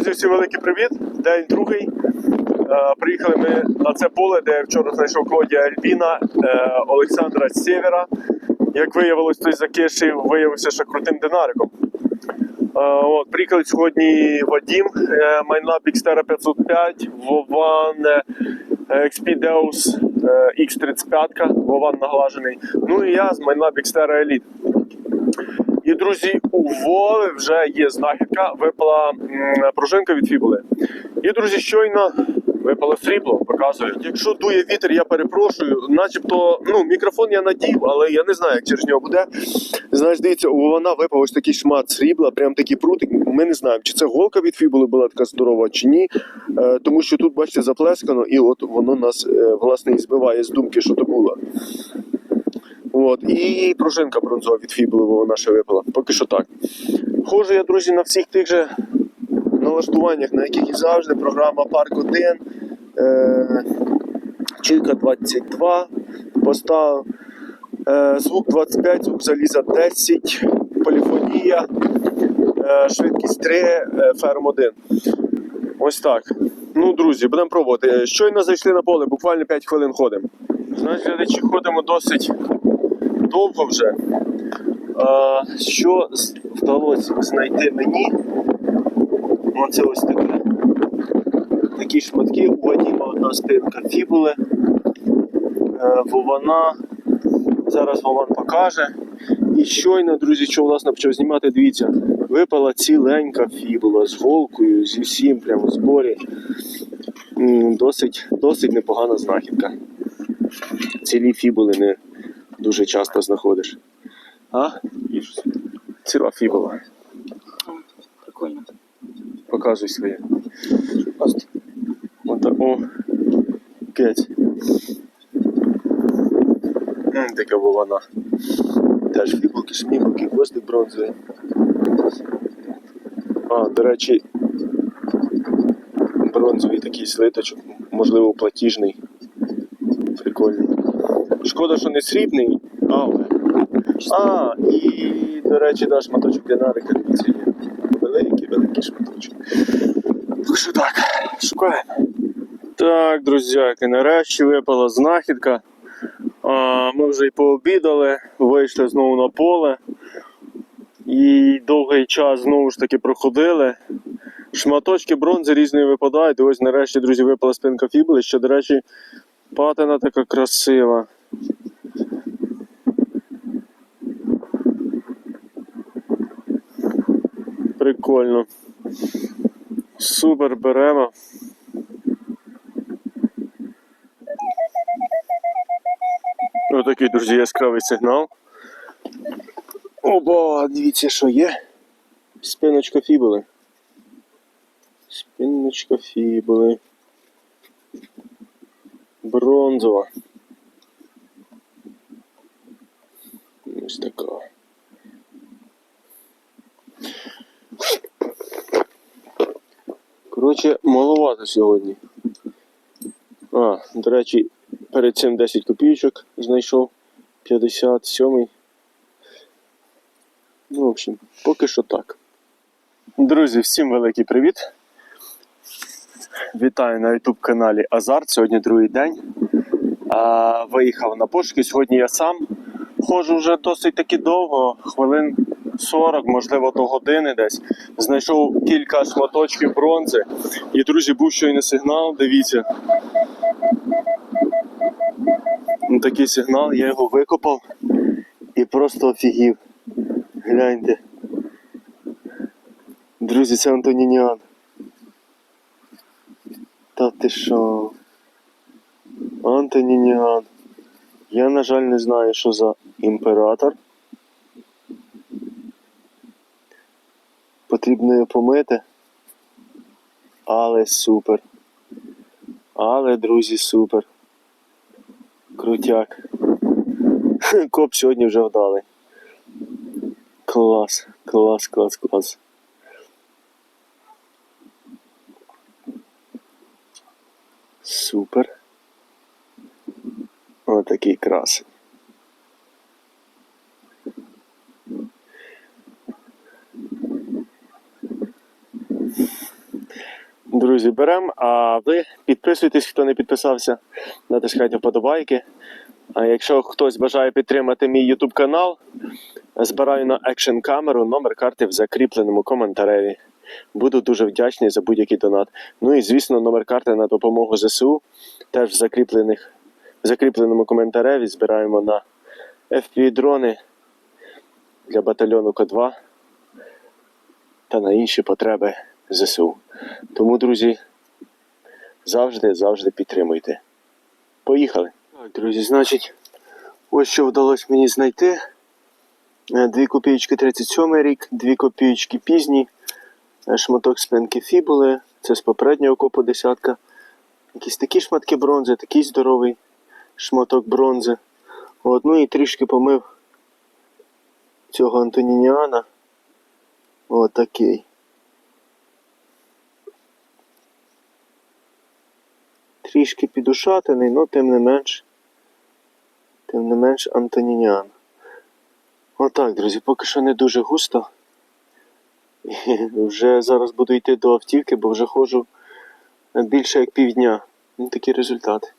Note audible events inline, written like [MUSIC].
Друзі, всім великий привіт. День другий. Е, Приїхали ми на це поле, де я вчора знайшов Клодія Альбіна, е, Олександра Сєвера. Як виявилось, той закишив, виявився ще крутим динариком. Е, От, приїхали сьогодні Вадім, Майнлаб Xterra 505, Вован Expedeus е, X35, Вован наглажений. Ну і я з Майнлаб Xterra Elite. І, друзі, у Вови вже є знахідка, випала пружинка від фібули. І, друзі, щойно випало срібло, показую. Якщо дує вітер, я перепрошую. Начебто, ну, мікрофон я надів, але я не знаю, як через нього буде. Знаєш, дивіться, у вона випав ось такий шмат срібла, прям такий прутик. Ми не знаємо, чи це голка від фібули була така здорова, чи ні. Е, тому що тут, бачите, заплескано, і от воно нас е, власне і збиває з думки, що то було. От, і пружинка бронзова від фібули вона ще випала. Поки що так. Хожу я, друзі, на всіх тих же налаштуваннях, на яких і завжди. Програма Парк 1, е, Чілька 22, поставив звук 25, звук заліза 10, поліфонія, е, швидкість 3, е, ферм 1. Ось так. Ну, друзі, будемо пробувати. Щойно зайшли на поле, буквально 5 хвилин ходимо. Знаєш, глядачі, ходимо досить довго вже. Що вдалося знайти мені? Оце ось таке. Такі шматки. У Вадіма одна спинка фібули. Е, Вована. Зараз Вован покаже. І щойно, друзі, що власне почав знімати, дивіться, випала ціленька фібула з голкою, зі всім прямо в зборі. Досить, досить непогана знахідка. Цілі фібули не дуже часто знаходиш. А? Ціла фібула. Прикольно. Показуй своє. Ота, о. М, Така вона. Теж фібулки, шмібулки, гвоздик бронзовий. А, до речі, бронзовий такий слиточок, можливо, платіжний. Прикольний. Шкода, що не срібний, але. А, і, до речі, да, шматочок динарика, є. Великий, великий шматочок. Так що так, шукаємо. Так, друзяки, нарешті випала знахідка. А, ми вже й пообідали, вийшли знову на поле. І довгий час знову ж таки проходили. Шматочки бронзи різної випадають. Ось нарешті, друзі, випала спинка фібули, що, до речі, патина така красива. Прикольно. Супер беремо. Отакий, друзі, яскравий сигнал. Оба, дивіться, що є. Спиночка фібули. Спиночка фібули. Бронзова. Ось така. Коротше, маловато сьогодні. А, до речі, перед цим 10 копійочок знайшов. 57. Ну, в общем, поки що так. Друзі, всім великий привіт. Вітаю на YouTube каналі Азарт. Сьогодні другий день. А, виїхав на пошуки. Сьогодні я сам ходжу вже досить таки довго, хвилин 40, можливо, до години десь. Знайшов кілька шматочків бронзи. І, друзі, був щойно сигнал, дивіться. Ну, такий сигнал, я його викопав і просто офігів. Гляньте. Друзі, це Антонініан. Та ти що? Антонініан. Я, на жаль, не знаю, що за імператор. Потрібно його помити. Але супер. Але, друзі, супер. Крутяк. [LAUGHS] Коп сьогодні вже вдалий. Клас, клас, клас, клас. Супер. Отакий красень. Друзі, беремо. А ви підписуйтесь, хто не підписався, натискайте вподобайки. А якщо хтось бажає підтримати мій YouTube канал, збираю на екшн камеру номер карти в закріпленому коментареві. Буду дуже вдячний за будь-який донат. Ну і звісно, номер карти на допомогу ЗСУ теж в закріплених, в закріпленому коментареві збираємо на FPV-дрони для батальйону К2 та на інші потреби ЗСУ. Тому, друзі, завжди, завжди підтримуйте. Поїхали! Так, друзі, значить, ось що вдалося мені знайти. Е, Дві копійки 37 рік, дві копійки пізні, е, шматок спинки фібули, це з попереднього копу десятка. Якісь такі шматки бронзи, такий здоровий шматок бронзи. От, ну і трішки помив цього Антонініана. Отакий. Трішки підушатаний, але тим не менш. Тим не менш Антонініан. Отак, друзі, поки що не дуже густо. І вже зараз буду йти до автівки, бо вже ходжу більше як півдня. Ну, такі результати.